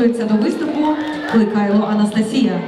готується до виступу Кликайло Анастасія.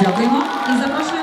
Дякуємо і запрошуємо